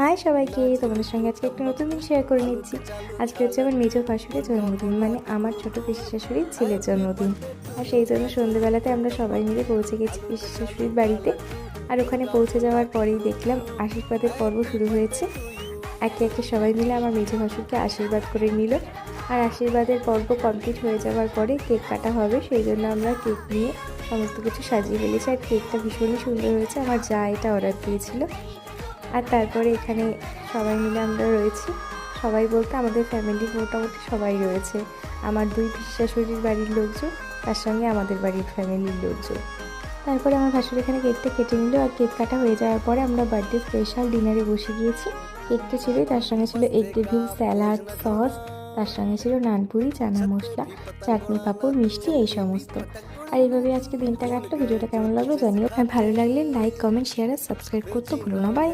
High সবাইকে, তোমাদের সঙ্গে আজকে একটা নতুন দিন শেয়ার করে নিচ্ছি। আজকে হচ্ছে আমার মেজো শাশুড়ির জন্মদিন মানে আমার ছোট পিসি শাশুড়ির ছেলের জন্মদিন। আর সেই জন্য সন্ধ্যেবেলাতে আমরা সবাই মিলে পৌঁছে গেছি পিসি শাশুড়ির বাড়িতে। আর ওখানে পৌঁছে যাওয়ার পরেই দেখলাম আশীর্বাদের পর্ব শুরু হয়েছে। একে একে সবাই মিলে আমার মেজো ভাসুরকে আশীর্বাদ করে নিল। আর আশীর্বাদের পর্ব কমপ্লিট হয়ে যাওয়ার পরে কেক কাটা হবে, সেই জন্য আমরা কেক নিয়ে সমস্ত কিছু সাজিয়ে ফেলেছি। আর কেকটা ভীষণই সুন্দর হয়েছে। আমার যা এটা অর্ডার দিয়েছিল। আর তারপরে এখানে সবাই মিলে আমরা রয়েছি। সবাই বলতে আমাদের ফ্যামিলির মোটামুটি সবাই রয়েছে। আমার দুই শাশুড়ির বাড়ির লোকজন, তার সঙ্গে আমাদের বাড়ির ফ্যামিলির লোকজন। তারপরে আমার ভাসুর এখানে কেকটা কেটে নিল আর কেক কাটা হয়ে যাওয়ার পরে আমরা বার্থডে স্পেশাল ডিনারে বসে গিয়েছি। কেকটা ছিল, তার সঙ্গে ছিল এগ টেবিল স্যালাড সস তার সঙ্গে ছিল নানপুরি চানা মশলা, চাটনি পাঁপড়, মিষ্টি, এই সমস্ত। আর এইভাবে আজকে দিনটা কাটলো। ভিডিওটা কেমন লাগল জানিও। ভালো লাগলে লাইক কমেন্ট শেয়ার আর সাবস্ক্রাইব করতে ভুলো না। বাই